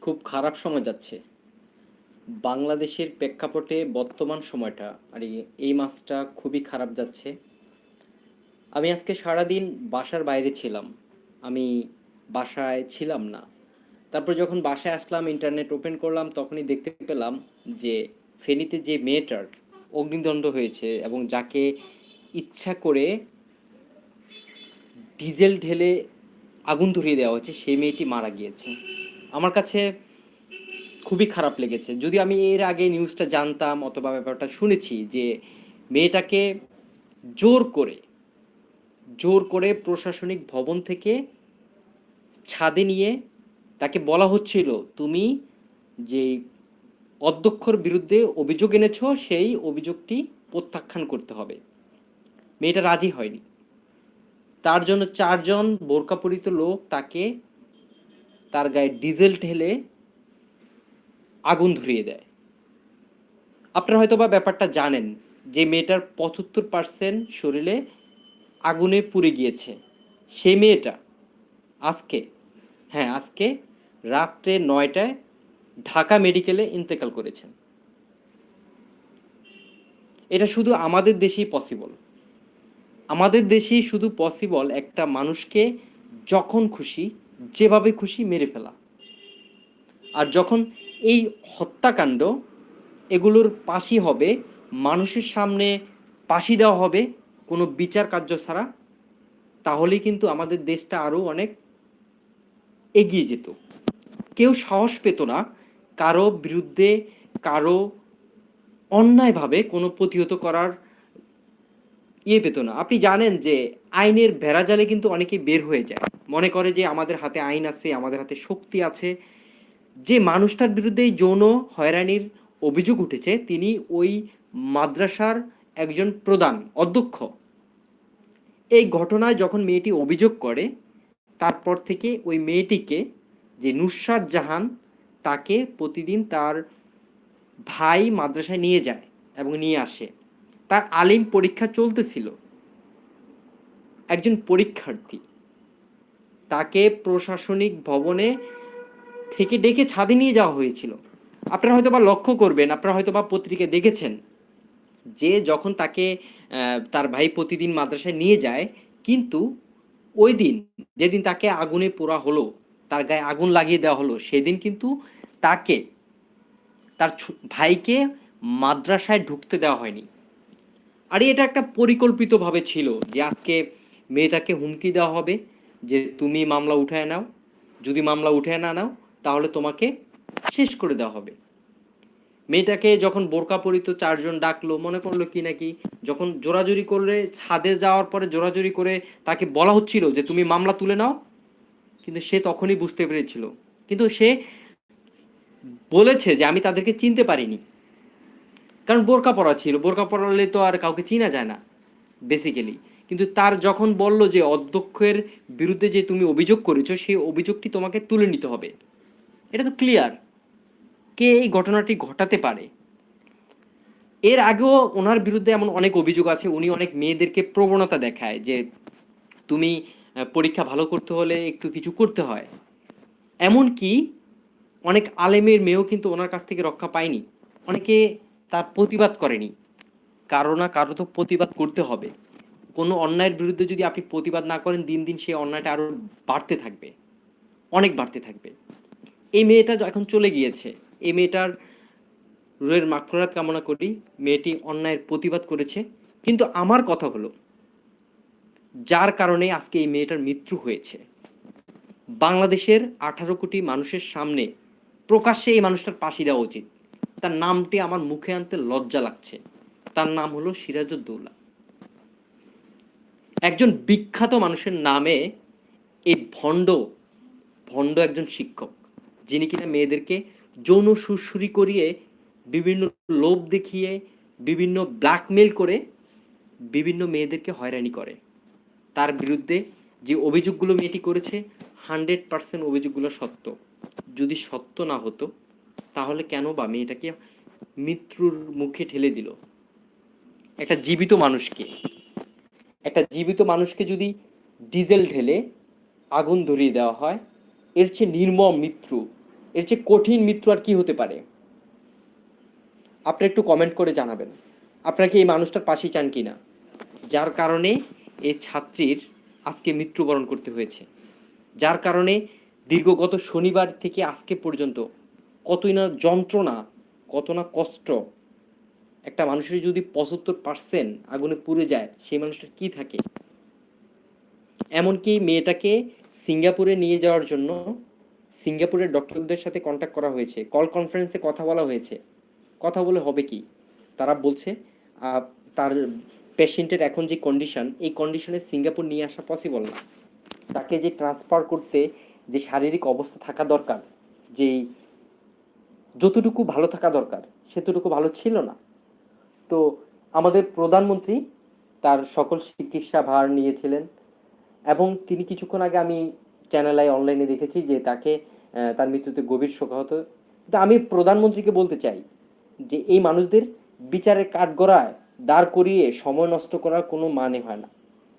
খুব খারাপ সময় যাচ্ছে। বাংলাদেশের প্রেক্ষাপটে বর্তমান সময়টা, আর এই- মাসটা খুবই খারাপ যাচ্ছে। আমি আজকে সারাদিন বাসার বাইরে ছিলাম। আমি বাসায় ছিলাম না। তারপর যখন বাসায় আসলাম, ইন্টারনেট ওপেন করলাম, তখনই দেখতে পেলাম যে ফেনীতে যে মেয়েটার অগ্নিদণ্ড হয়েছে এবং যাকে ইচ্ছা করে ডিজেল ঢেলে আগুন ধরিয়ে দেওয়া হয়েছে, সেই মেয়েটি মারা গিয়েছে। আমার কাছে খুবই খারাপ লেগেছে। যদি আমি এর আগে নিউজটা জানতাম অথবা ব্যাপারটা শুনেছি যে মেয়েটাকে জোর করে জোর করে প্রশাসনিক ভবন থেকে ছাদে নিয়ে তাকে বলা হচ্ছিল, তুমি যে অধ্যক্ষর বিরুদ্ধে অভিযোগ এনেছো, সেই অভিযোগটি প্রত্যাখ্যান করতে হবে। মেয়েটা রাজি হয়নি। তার জন্য চারজন বোরকা পরিত লোক তাকে তার গায়ে ডিজেল ঢেলে আগুন ধরিয়ে দেয়। আপনারা হয়তো বা ব্যাপারটা জানেন যে মেয়েটার পঁচাত্তর পার্সেন্ট শরীরে আগুনে পুড়ে গিয়েছে। সেই মেয়েটা আজকে হ্যাঁ আজকে রাত্রে নয়টায় ঢাকা মেডিকেলে ইন্তেকাল করেছেন। এটা শুধু আমাদের দেশেই পসিবল আমাদের দেশেই শুধু পসিবল একটা মানুষকে যখন খুশি যেভাবে খুশি মেরে ফেলা। আর যখন এই হত্যাকাণ্ড এগুলোর পাশি হবে, মানুষের সামনে পাশি দেওয়া হবে কোনো বিচার কার্য ছাড়া তাহলে কিন্তু আমাদের দেশটা আরও অনেক এগিয়ে যেত। কেউ সাহস পেত না কারও বিরুদ্ধে কারও অন্যায়ভাবে কোনো প্রতিহত করার ইয়ে পেত না। আপনি জানেন যে আইনের ভেড়াজালে কিন্তু অনেকে বের হয়ে যায়। মনে করে যে আমাদের হাতে আইন আছে, আমাদের হাতে শক্তি আছে। যে মানুষটার বিরুদ্ধে যৌন হয়রানির অভিযোগ উঠেছে, তিনি ওই মাদ্রাসার একজন প্রধান, অধ্যক্ষ। এই ঘটনায় যখন মেয়েটি অভিযোগ করে, তারপর থেকে ওই মেয়েটিকে যে নুসরাত জাহান, তাকে প্রতিদিন তার ভাই মাদ্রাসায় নিয়ে যায় এবং নিয়ে আসে। তার আলিম পরীক্ষা চলতেছিল। একজন পরীক্ষার্থী। তাকে প্রশাসনিক ভবনে থেকে ডেকে ছাদে নিয়ে যাওয়া হয়েছিল। আপনারা হয়তো বা লক্ষ্য করবেন, আপনারা হয়তো বা পত্রিকায় দেখেছেন যে যখন তাকে তার ভাই প্রতিদিন মাদ্রাসায় নিয়ে যায়, কিন্তু ওই দিন, যেদিন তাকে আগুনে পোড়া হলো, তার গায়ে আগুন লাগিয়ে দেওয়া হলো, সেদিন কিন্তু তাকে, তার ভাইকে মাদ্রাসায় ঢুকতে দেওয়া হয়নি। আর এটা একটা পরিকল্পিতভাবে ছিল যে আজকে মেয়েটাকে হুমকি দেওয়া হবে যে তুমি মামলা উঠায় নাও, যদি মামলা উঠায় না নাও, তাহলে তোমাকে শেষ করে দেওয়া হবে। মেয়েটাকে যখন বোরকা পরিত চারজন ডাকলো, মনে করল কি নাকি, যখন জোরাজুরি করলে ছাদে যাওয়ার পরে জোরাজুরি করে তাকে বলা হচ্ছিল যে তুমি মামলা তুলে নাও, কিন্তু সে তখনই বুঝতে পেরেছিল। কিন্তু সে বলেছে যে আমি তাদেরকে চিনতে পারিনি। কারণ বোরকা পরা ছিল, বোরকা পরালে তো আর কাউকে চিনা যায় না বেসিক্যালি কিন্তু তার যখন বলল যে অধ্যক্ষের বিরুদ্ধে যে তুমি অভিযোগ করেছ, সেই অভিযোগটি তোমাকে তুলে নিতে হবে। এটা তো ক্লিয়ার কে এই ঘটনাটি ঘটাতে পারে? এর আগেও ওনার বিরুদ্ধে এমন অনেক অভিযোগ আছে, উনি অনেক মেয়েদেরকে প্রবণতা দেখায় যে তুমি পরীক্ষা ভালো করতে হলে একটু কিছু করতে হয়। এমনকি অনেক আলেমের মেয়েও কিন্তু ওনার কাছ থেকে রক্ষা পায়নি। অনেকে তার প্রতিবাদ করেনি। কারও না কারও তো প্রতিবাদ করতে হবে। কোনো অন্যায়ের বিরুদ্ধে যদি আপনি প্রতিবাদ না করেন, দিন দিন সেই অন্যায়টা আরও বাড়তে থাকবে। অনেক বাড়তে থাকবে। এই মেয়েটা এখন চলে গিয়েছে। এই মেয়েটার রুহের মাগফিরাত কামনা করি। মেয়েটি অন্যায়ের প্রতিবাদ করেছে। কিন্তু আমার কথা হলো, যার কারণে আজকে এই মেয়েটার মৃত্যু হয়েছে। বাংলাদেশের আঠারো কোটি মানুষের সামনে প্রকাশ্যে এই মানুষটার ফাঁসি দেওয়া উচিত। তার নামটি আমার মুখে আনতে লজ্জা লাগছে। তার নাম হলো সিরাজউদ্দৌলা একজন বিখ্যাত মানুষের নামে এই ভণ্ড ভণ্ড একজন শিক্ষক, যিনি কিনা মেয়েদেরকে যৌন সুরসুরি করিয়ে, বিভিন্ন লোভ দেখিয়ে, বিভিন্ন ব্ল্যাকমেল করে, বিভিন্ন মেয়েদেরকে হয়রানি করে। তার বিরুদ্ধে যে অভিযোগগুলো মেয়েটি করেছে হান্ড্রেড পার্সেন্ট অভিযোগগুলো সত্য। যদি সত্য না হতো, তাহলে কেন বা মেয়েটাকে মৃত্যুর মুখে ঠেলে দিল? একটা জীবিত মানুষকে একটা জীবিত মানুষকে যদি ডিজেল ঢেলে আগুন ধরিয়ে দেওয়া হয়, এর চেয়ে নির্মম মৃত্যু, এর চেয়ে কঠিন মৃত্যু আর কি হতে পারে? আপনি একটু কমেন্ট করে জানাবেন, আপনারা কি এই মানুষটার পাশে চান কি না যার কারণে এই ছাত্রীর আজকে মৃত্যুবরণ করতে হয়েছে। যার কারণে দীর্ঘগত শনিবার থেকে আজকে পর্যন্ত কতই না যন্ত্রণা, কত না কষ্ট একটা মানুষের যদি পঁচাত্তর পার্সেন্ট আগুনে পুড়ে যায়, সেই মানুষটার কি থাকে? এমনকি মেয়েটাকে সিঙ্গাপুরে নিয়ে যাওয়ার জন্য সিঙ্গাপুরের ডক্টরদের সাথে কন্ট্যাক্ট করা হয়েছে। কল কনফারেন্সে কথা বলা হয়েছে। কথা বলে হবে কি? তারা বলছে তার পেশেন্টের এখন যে কন্ডিশন এই কন্ডিশনে সিঙ্গাপুর নিয়ে আসা পসিবল না। তাকে যে ট্রান্সফার করতে যে শারীরিক অবস্থা থাকা দরকার, যেই যতটুকু ভালো থাকা দরকার, সেতটুকু ভালো ছিল না। তো আমাদের প্রধানমন্ত্রী তার সকল চিকিৎসা ভার নিয়েছিলেন এবং তিনি কিছুক্ষণ আগে আমি চ্যানেল অনলাইনে দেখেছি যে তাকে তার মৃত্যুতে গভীর শোকাহত কিন্তু আমি প্রধানমন্ত্রীকে বলতে চাই যে এই মানুষদের বিচারের কাঠগড়ায় দাঁড় করিয়ে সময় নষ্ট করার কোনো মানে হয় না।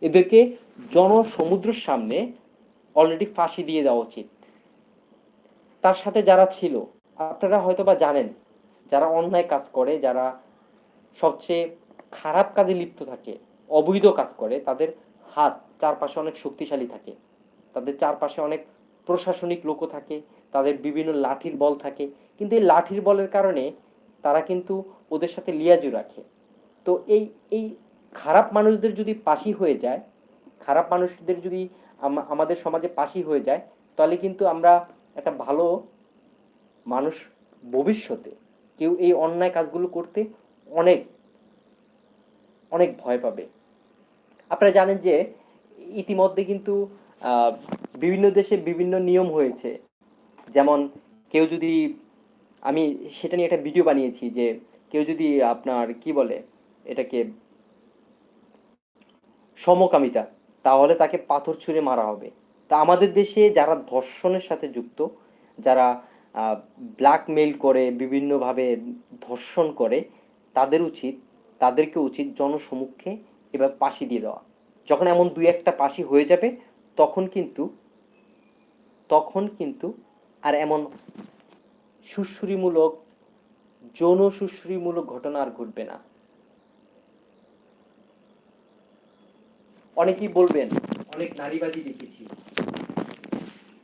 এদেরকে জনসমুদ্রের সামনে অলরেডি ফাঁসি দিয়ে দেওয়া উচিত। তার সাথে যারা ছিল, আপনারা হয়তো বা জানেন, যারা অন্যায় কাজ করে, যারা সবচেয়ে খারাপ কাজে লিপ্ত থাকে, অবৈধ কাজ করে, তাদের হাত চারপাশে অনেক শক্তিশালী থাকে, তাদের চারপাশে অনেক প্রশাসনিক লোকও থাকে, তাদের বিভিন্ন লাঠির বল থাকে, কিন্তু এই লাঠির বলের কারণে তারা কিন্তু ওদের সাথে লিয়াজু রাখে। তো এই এই খারাপ মানুষদের যদি পাশি হয়ে যায়, খারাপ মানুষদের যদি আমাদের সমাজে পাশি হয়ে যায়, তাহলে কিন্তু আমরা একটা ভালো মানুষ ভবিষ্যতে, কেউ এই অন্যায় কাজগুলো করতে অনেক অনেক ভয় পাবে। আপনারা জানেন যে ইতিমধ্যে কিন্তু বিভিন্ন দেশে বিভিন্ন নিয়ম হয়েছে। যেমন কেউ যদি, আমি সেটা নিয়ে একটা ভিডিও বানিয়েছি যে কেউ যদি আপনার কি বলে, এটাকে সমকামিতা, তাহলে তাকে পাথর ছুঁড়ে মারা হবে। তা আমাদের দেশে যারা ধর্ষণের সাথে যুক্ত, যারা ব্ল্যাকমেইল করে, বিভিন্নভাবে ধর্ষণ করে তাদের উচিত, তাদেরকে উচিত জনসমুখে এবার পাশি দিয়ে দেওয়া। যখন এমন দুই একটা পাশি হয়ে যাবে, তখন কিন্তু তখন কিন্তু আর এমন সুশ্রীমূলক যৌন সুশ্রীমূলক ঘটনা আর ঘটবে না। অনেকেই বলবেন, অনেক নারীবাদী দেখেছি।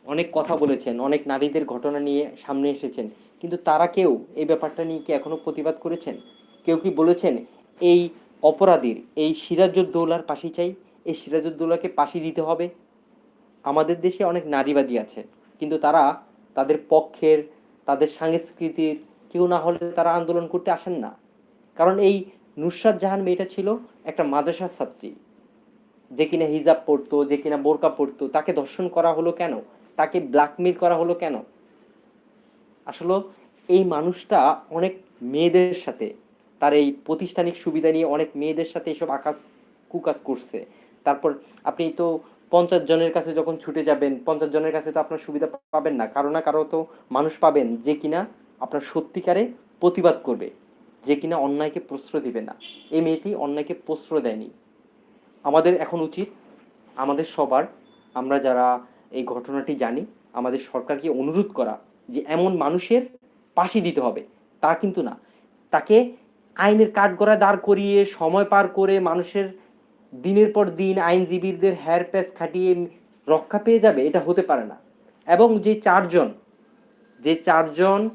অনেক কথা বলেছেন, অনেক নারীদের ঘটনা নিয়ে সামনে এসেছেন। কিন্তু তারা কেউ এই ব্যাপারটা নিয়ে কি এখনও প্রতিবাদ করেছেন? কেউ কি বলেছেন, এই অপরাধীর, এই সিরাজউদ্দৌলার পাশি চাই, এই সিরাজউদ্দৌলাকে পাশি দিতে হবে আমাদের দেশে অনেক নারীবাদী আছে, কিন্তু তারা তাদের পক্ষের, তাদের সংস্কৃতির, কেউ না হলে তারা আন্দোলন করতে আসেন না। কারণ এই নুসরাত জাহান মেয়েটা ছিল একটা মাদ্রাসা ছাত্রী। যে কিনা হিজাব পড়তো, যে কিনা বোরকা পড়তো, তাকে ধর্ষণ করা হলো কেন? তাকে ব্ল্যাকমেল করা হলো কেন? আসলে এই মানুষটা অনেক মেয়েদের সাথে তার এই প্রতিষ্ঠানিক সুবিধা নিয়ে অনেক মেয়েদের সাথে এসব আকাশ কুকাজ করছে। তারপর আপনি তো পঞ্চাশ জনের কাছে যখন ছুটে যাবেন, পঞ্চাশ জনের কাছে তো আপনার সুবিধা পাবেন না। কারও না কারও তো মানুষ পাবেন যে কিনা আপনার সত্যিকারে প্রতিবাদ করবে, যে কিনা অন্যায়কে প্রশ্রয় দিবে না। এই মেয়েটি অন্যায়কে প্রশ্রয় দেয়নি। আমাদের এখন উচিত, আমাদের সবার, আমরা যারা এই ঘটনাটি জানি, আমাদের সরকারকে অনুরোধ করা যে এমন মানুষের পাশি দিতে হবে। তা কিন্তু না। তাকে আইনের কাঠগড়ায় দাঁড় করিয়ে, সময় পার করে মানুষের দিনের পর দিন আইনজীবীদের হেয়ার প্যাচ খাটিয়ে রক্ষা পেয়ে যাবে, এটা হতে পারে না। এবং যে চারজন যে চারজন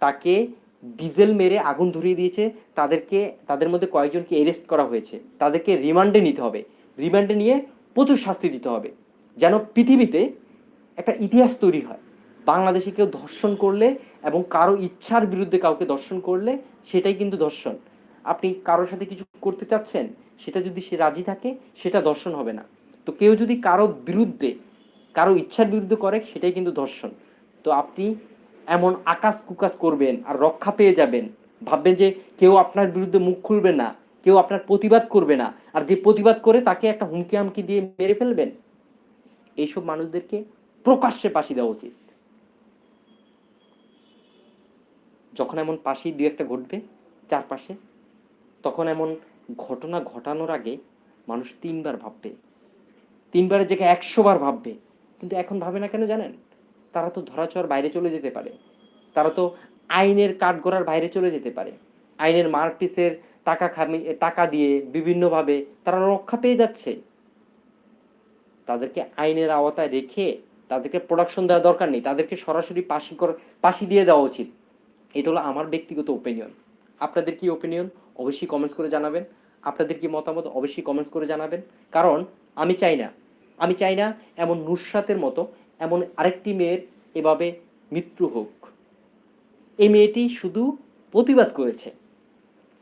তাকে ডিজেল মেরে আগুন ধরিয়ে দিয়েছে, তাদেরকে, তাদের মধ্যে কয়েকজনকে অ্যারেস্ট করা হয়েছে। তাদেরকে রিমান্ডে নিতে হবে। রিমান্ডে নিয়ে প্রচুর শাস্তি দিতে হবে। যেন পৃথিবীতে একটা ইতিহাস তৈরি হয়। বাংলাদেশে কেউ ধর্ষণ করলে এবং কারও ইচ্ছার বিরুদ্ধে কাউকে ধর্ষণ করলে সেটাই কিন্তু ধর্ষণ আপনি কারোর সাথে কিছু করতে চাচ্ছেন, সেটা যদি সে রাজি থাকে, সেটা ধর্ষণ হবে না। তো কেউ যদি কারও বিরুদ্ধে, কারও ইচ্ছার বিরুদ্ধে করে, সেটাই কিন্তু ধর্ষণ তো আপনি এমন আকাশ কুকাশ করবেন আর রক্ষা পেয়ে যাবেন। ভাববেন যে কেউ আপনার বিরুদ্ধে মুখ খুলবে না, কেউ আপনার প্রতিবাদ করবে না, আর যে প্রতিবাদ করে তাকে একটা হুমকি হামকি দিয়ে মেরে ফেলবেন, এইসব মানুষদেরকে প্রকাশ্যে পাশি দেওয়া উচিত। যখন এমন পাশি দু একটা ঘটবে, চারপাশে, তখন এমন ঘটনা ঘটানোর আগে মানুষ তিনবার ভাববে। তিনবারের জায়গায় একশো বার ভাববে। কিন্তু এখন ভাবে না কেন জানেন? তারা তো ধরাছোঁয়ার বাইরে চলে যেতে পারে। তারা তো আইনের কাঠগড়ার বাইরে চলে যেতে পারে। আইনের মারপিসের টাকা খামি টাকা দিয়ে বিভিন্নভাবে তারা রক্ষা পেয়ে যাচ্ছে। তাদেরকে আইনের আওতায় রেখে তাদেরকে প্রোডাকশন দেওয়া দরকার নেই। তাদেরকে সরাসরি পাশি কর, পাশি দিয়ে দেওয়া উচিত। এটা হলো আমার ব্যক্তিগত ওপিনিয়ন আপনাদের কি ওপিনিয়ন অবশ্যই কমেন্টস করে জানাবেন। আপনাদের কি মতামত? অবশ্যই কমেন্টস করে জানাবেন। কারণ আমি চাই না। আমি চাই না এমন নুসরাতের মতো এমন আরেকটি মেয়ের এভাবে মৃত্যু হোক। এই মেয়েটি শুধু প্রতিবাদ করেছে।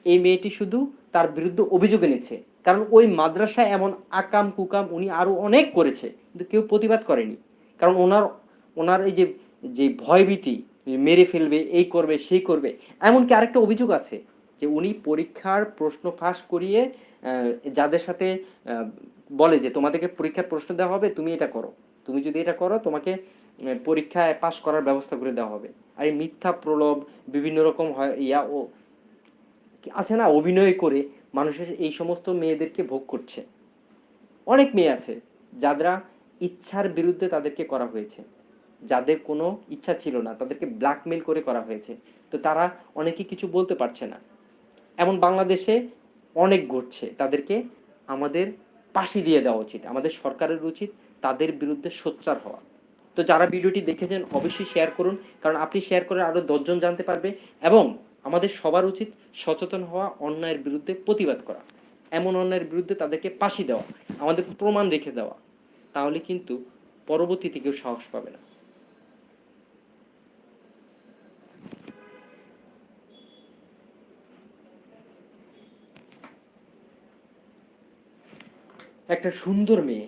এই মেয়েটি শুধু তার বিরুদ্ধে অভিযোগ এনেছে। কারণ ওই মাদ্রাসায় এমন আকাম কুকাম উনি আরও অনেক করেছে। কিন্তু কেউ প্রতিবাদ করেনি। কারণ ওনার ওনার এই যে যে ভয়ভীতি মেরে ফেলবে, এই করবে, সেই করবে। এমনকি আরেকটা অভিযোগ আছে যে উনি পরীক্ষার প্রশ্ন ফাঁস করিয়ে যাদের সাথে বলে যে তোমাদেরকে পরীক্ষার প্রশ্ন দেওয়া হবে, তুমি এটা করো। তুমি যদি এটা করো, তোমাকে পরীক্ষায় পাশ করার ব্যবস্থা করে দেওয়া হবে। আর এই মিথ্যা প্রলোভ, বিভিন্ন রকম হয়, ইয়া, ও, আছে না, অভিনয় করে মানুষের এই সমস্ত মেয়েদেরকে ভোগ করছে। অনেক মেয়ে আছে যারা ইচ্ছার বিরুদ্ধে তাদেরকে করা হয়েছে। যাদের কোনো ইচ্ছা ছিল না, তাদেরকে ব্ল্যাকমেল করে করা হয়েছে। তো তারা অনেকে কিছু বলতে পারছে না। এমন বাংলাদেশে অনেক ঘটছে, তাদেরকে আমাদের পাশি দিয়ে দেওয়া উচিত, আমাদের সরকারের উচিত তাদের বিরুদ্ধে সোচ্চার হওয়া। তো যারা ভিডিওটি দেখেছেন, অবশ্যই শেয়ার করুন, কারণ আপনি শেয়ার করে আরও দশজন জানতে পারবে এবং আমাদের সবার উচিত সচেতন হওয়া, অন্যায়ের বিরুদ্ধে প্রতিবাদ করা। এমন অন্যায়ের বিরুদ্ধে তাদেরকে পাশি দেওয়া, আমাদের প্রমাণ রেখে দেওয়া, তাহলে কিন্তু পরবর্তীতে কেউ সাহস পাবে না। একটা সুন্দর মেয়ে,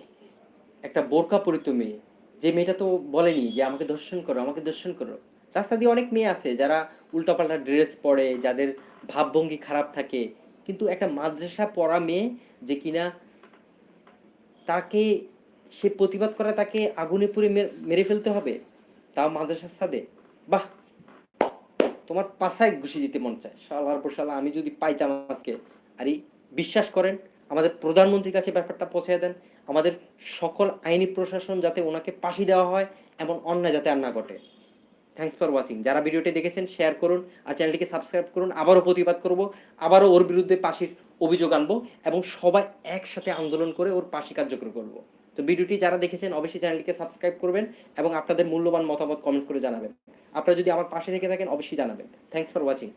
একটা বোরকা পরিত মেয়ে। যে মেয়েটা তো বলেনি যে আমাকে দর্শন করো, আমাকে দর্শন করো। রাস্তা দিয়ে অনেক মেয়ে আছে যারা উল্টাপাল্টা ড্রেস পরে, যাদের ভাবভঙ্গি খারাপ থাকে। কিন্তু একটা মাদ্রাসা পড়া মেয়ে যে কিনা তাকে, সে প্রতিবাদ করা তাকে আগুনে পুড়ে মেরে- ফেলতে হবে, তাও মাদ্রাসার সাদে বাহ! তোমার পাশায় ঘুষি দিতে মন চায়। শালার পর আমি যদি পাইতাম আজকে। আরে, বিশ্বাস করেন আমাদের প্রধানমন্ত্রীর কাছে ব্যাপারটা পৌঁছে দেন। আমাদের সকল আইনি প্রশাসন যাতে ওনাকে পাশি দেওয়া হয়, এমন অন্যায় যাতে আর না ঘটে। থ্যাংকস ফর ওয়াচিং যারা ভিডিওটি দেখেছেন শেয়ার করুন আর চ্যানেলটিকে সাবস্ক্রাইব করুন। আবারও প্রতিবাদ করব। আবারও ওর বিরুদ্ধে পাশির অভিযোগ আনব এবং সবাই একসাথে আন্দোলন করে ওর পাশি কার্যকর করব। তো ভিডিওটি যারা দেখেছেন, অবশ্যই চ্যানেলটিকে সাবস্ক্রাইব করবেন এবং আপনাদের মূল্যবান মতামত কমেন্টস করে জানাবেন। আপনারা যদি আমার পাশে রেখে থাকেন, অবশ্যই জানাবেন। Thanks for watching